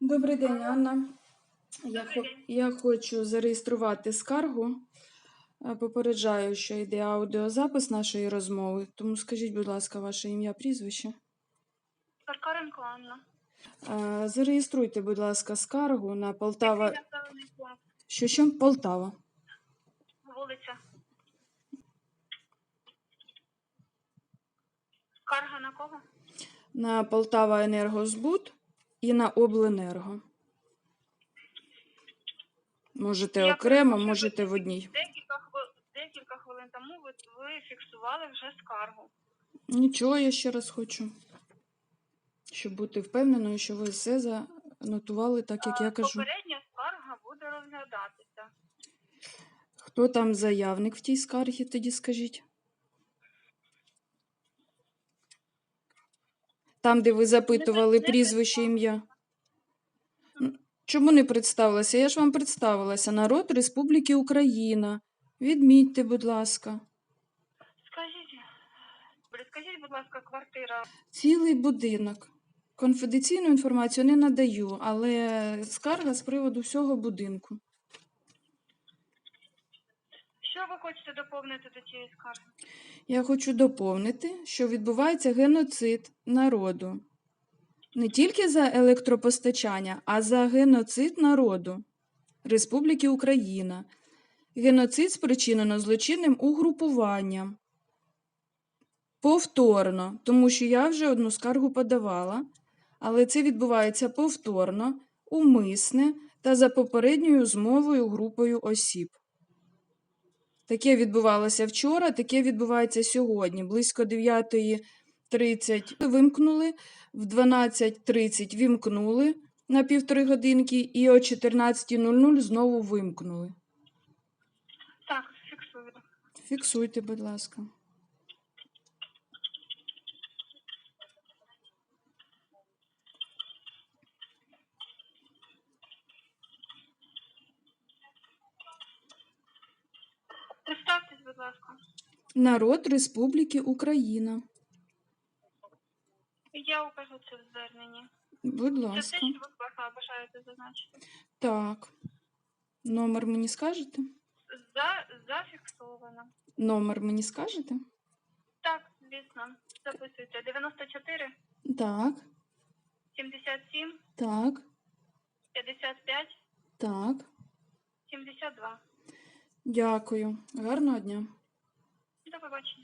Добрий день, Анна. Я, хо- я хочу зареєструвати скаргу. Е, Попереджаю, що йде аудіозапис нашої розмови, тому скажіть, будь ласка, ваше ім'я, прізвище. Паркаренко Анна. Е, Зареєструйте, будь ласка, скаргу на Полтава. Який населений пункт? Що що? Полтава. Вулиця. Скарга на кого? На Полтава Енергозбут і на Обленерго. Можете Я окремо, прошу, можете в одній. Декілька, хвил... Декілька хвилин тому ви, ви фіксували вже скаргу. Нічого, я ще раз хочу. Щоб бути впевненою, що ви все занотували так, як я кажу. Попередня скарга буде розглядатися. Хто там заявник в тій скаргі, тоді скажіть? Там, де ви запитували прізвище ім'я. Чому не представилася? Я ж вам представилася. Народ Республіки Україна. Відмітьте, будь ласка. Скажіть, скажіть, будь ласка, квартира. Цілий будинок. Конфіденційну інформацію не надаю, але скарга з приводу всього будинку. Що ви хочете доповнити до цієї скарги? Я хочу доповнити, що відбувається геноцид народу. Не тільки за електропостачання, а за геноцид народу Республіки Україна. Геноцид спричинено злочинним угрупуванням. Повторно, тому що я вже одну скаргу подавала, але це відбувається повторно, умисне та за попередньою змовою групою осіб. Таке відбувалося вчора, таке відбувається сьогодні. Близько 9.30 вимкнули, в 12.30 вімкнули на півтори годинки і о 14.00 знову вимкнули. Так, фіксую. Фіксуйте, будь ласка. будь ласка. Народ Республіки Україна. Я укажу це в зверненні. Будь Це все, ласка. що ви бажа- бажаєте зазначити. Так. Номер мені скажете? За, зафіксовано. Номер мені скажете? Так, звісно. Записуйте. 94, Так, 77, так, 55, так. 72. Дякую. Гарного дня. До побачення.